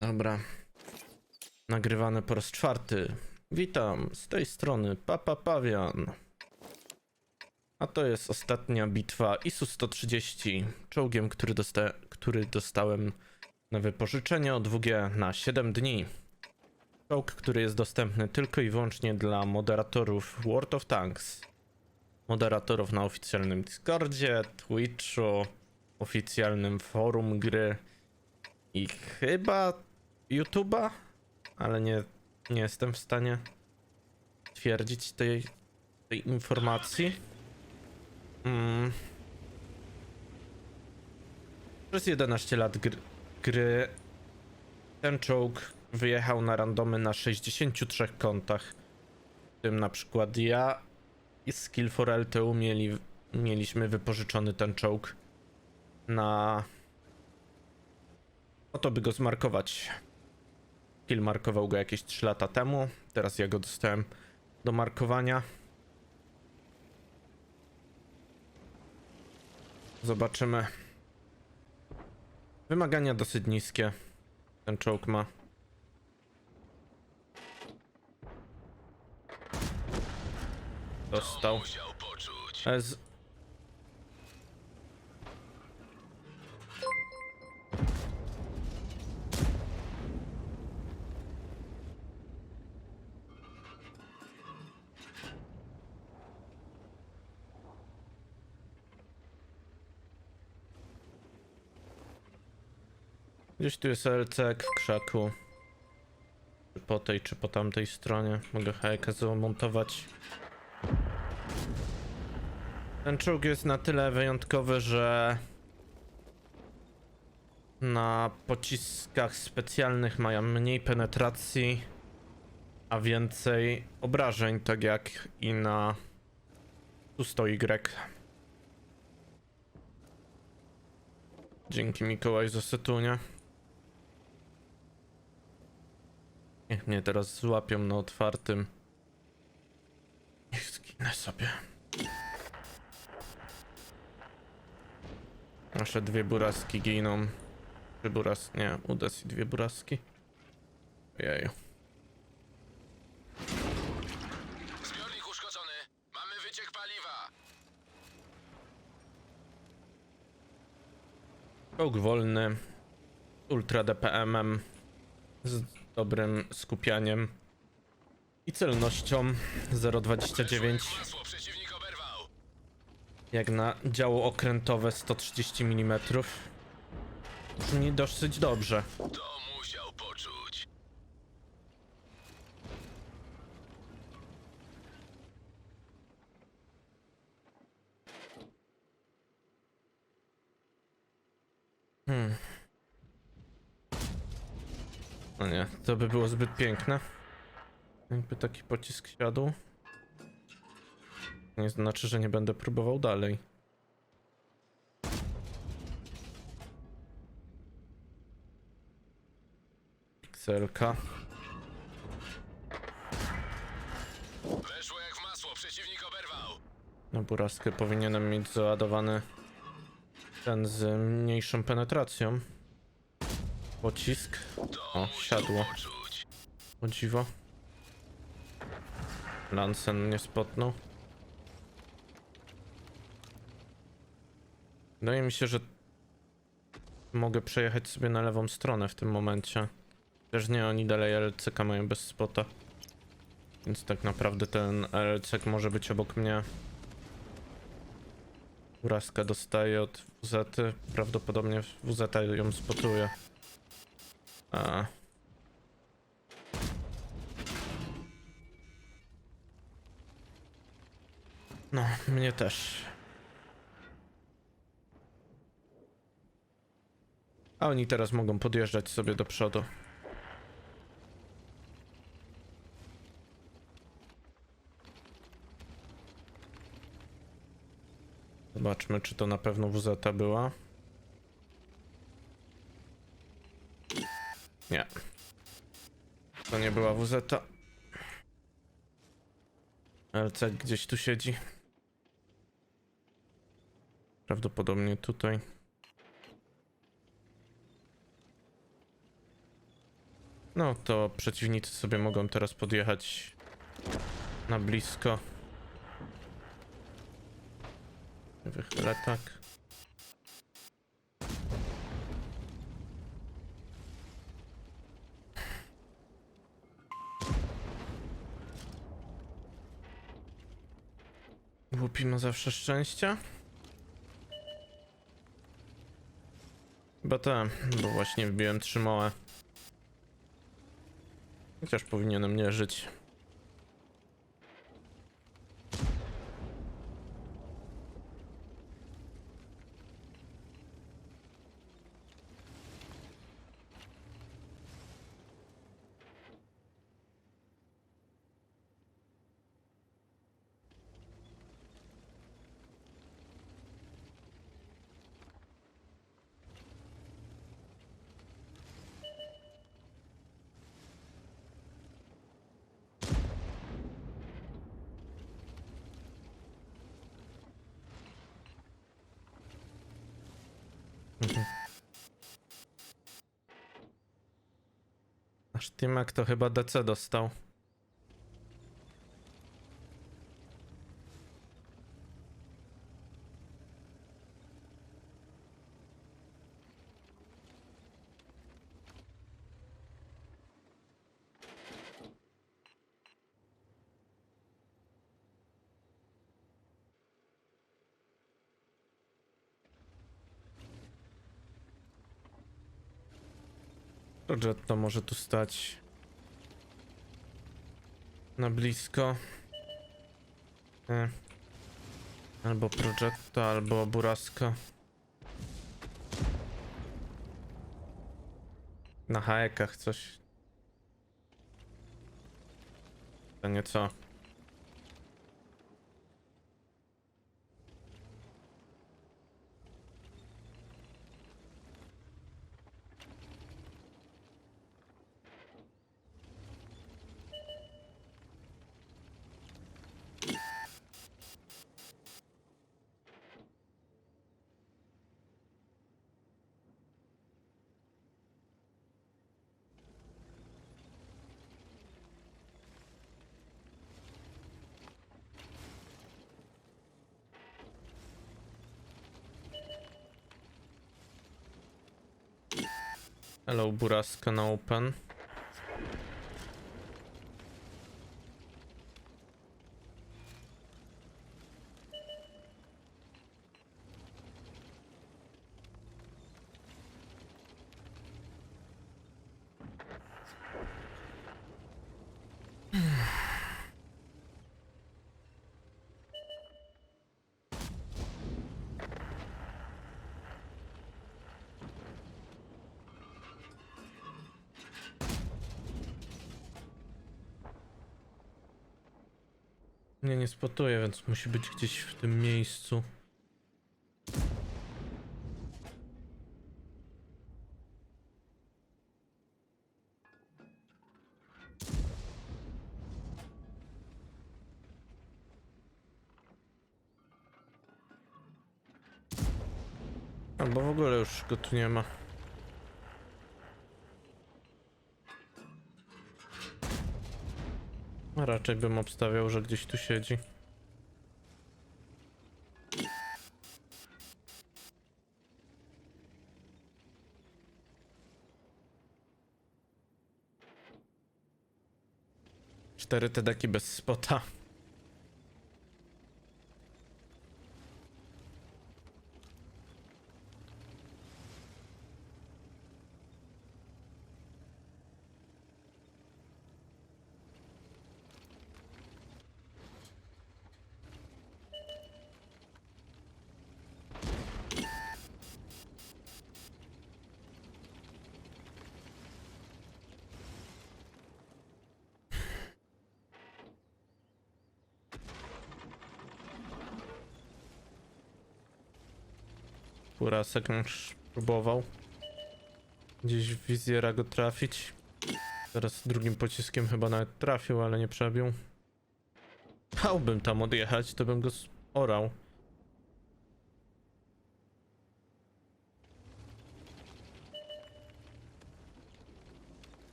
Dobra. Nagrywane po raz czwarty. Witam, z tej strony Papa Pawian. A to jest ostatnia bitwa ISU-130, czołgiem, który, dosta który dostałem na wypożyczenie od WG na 7 dni. Czołg, który jest dostępny tylko i wyłącznie dla moderatorów World of Tanks. Moderatorów na oficjalnym Discordzie, Twitchu, oficjalnym forum gry i chyba YouTube'a, ale nie, nie jestem w stanie twierdzić tej, tej informacji. Mm. Przez 11 lat gry, gry ten czołg wyjechał na randomy na 63 kontach. W tym na przykład ja i Skill for LTU mieli, mieliśmy wypożyczony ten czołg na po to, by go zmarkować. Kill markował go jakieś 3 lata temu. Teraz ja go dostałem do markowania. Zobaczymy. Wymagania dosyć niskie. Ten czołg ma. Dostał. Musiał Gdzieś tu jest LC w krzaku. Czy po tej, czy po tamtej stronie. Mogę hajkę zamontować. Ten czołg jest na tyle wyjątkowy, że na pociskach specjalnych mają mniej penetracji, a więcej obrażeń, tak jak i na tu stoi Y. Dzięki Mikołaj za setunie. Niech mnie teraz złapią na otwartym. Niech zginę sobie. Nasze dwie buraski giną. Trzy buras... Nie, udas i dwie buraski. Jeju. Zbiornik uszkodzony. Mamy wyciek paliwa. Czołg wolny. Ultra DPM-em. Z dobrym skupianiem. I celnością 0,29. Masło przeciwnik oberwał. Jak na działo okrętowe 130 mm. Brzmi dosyć dobrze. Poczuć. No nie, to by było zbyt piękne. Jakby taki pocisk siadł. Nie znaczy, że nie będę próbował dalej. Pikselka. Weszło jak w masło. Przeciwnik oberwał. Na buraskę powinienem mieć załadowany ten z mniejszą penetracją. Pocisk. O, siadło. O dziwo. Lansen nie spotnął. Wydaje mi się, że mogę przejechać sobie na lewą stronę w tym momencie. Też nie, oni dalej LCK mają bez spota. Więc tak naprawdę ten LCK może być obok mnie. Uraska dostaje od WZ. Prawdopodobnie WZ ją spotuje. A. No, mnie też. A oni teraz mogą podjeżdżać sobie do przodu. Zobaczmy, czy to na pewno WZ była. Nie. To nie była WZ. LC gdzieś tu siedzi. Prawdopodobnie tutaj. No to przeciwnicy sobie mogą teraz podjechać na blisko. Wychylę tak. Głupi ma zawsze szczęścia. Chyba tak, bo właśnie wbiłem trzy małe. Chociaż powinienem nie żyć. Aż Timek to chyba DC dostał. Progetto może tu stać na blisko. E. Albo Progetto, albo Burasko. Na haekach coś. To nieco. Hello, Burasko na open. Nie, nie spotuje, więc musi być gdzieś w tym miejscu. Albo w ogóle już go tu nie ma. A raczej bym obstawiał, że gdzieś tu siedzi. Cztery tedeki bez spota. Kurasek już próbował gdzieś w wizjera go trafić. Teraz drugim pociskiem chyba nawet trafił, ale nie przebił. Chciałbym tam odjechać, to bym go orał.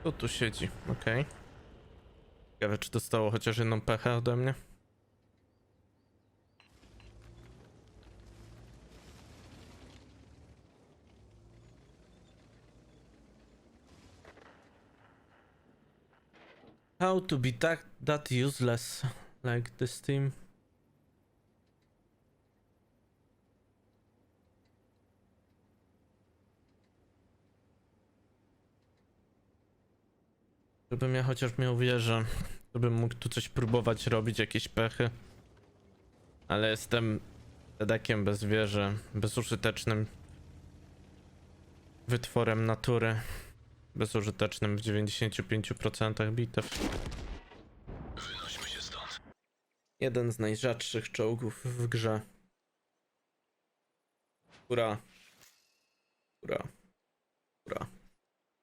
Kto tu siedzi? Okej. Ciekawe, czy dostało chociaż jedną pechę ode mnie? How to be that, that useless like this team? Żebym ja chociaż miał wieżę, to bym mógł tu coś próbować robić, jakieś pechy. Ale jestem tedakiem bez wieży, bezużytecznym wytworem natury. Bezużytecznym w 95% bitew. Wynośmy się stąd. Jeden z najrzadszych czołgów w grze. Ura. Ura. Ura.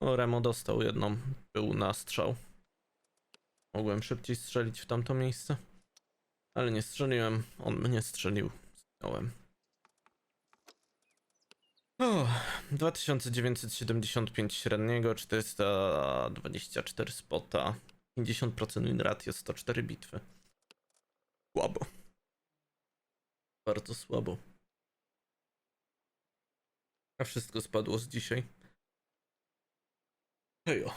O, Remo dostał jedną. Był na strzał. Mogłem szybciej strzelić w tamto miejsce. Ale nie strzeliłem. On mnie strzelił. Zginąłem. O, 2975 średniego, 424 spota, 50% win ratio, 104 bitwy. Słabo. Bardzo słabo. A wszystko spadło z dzisiaj. 哎呦，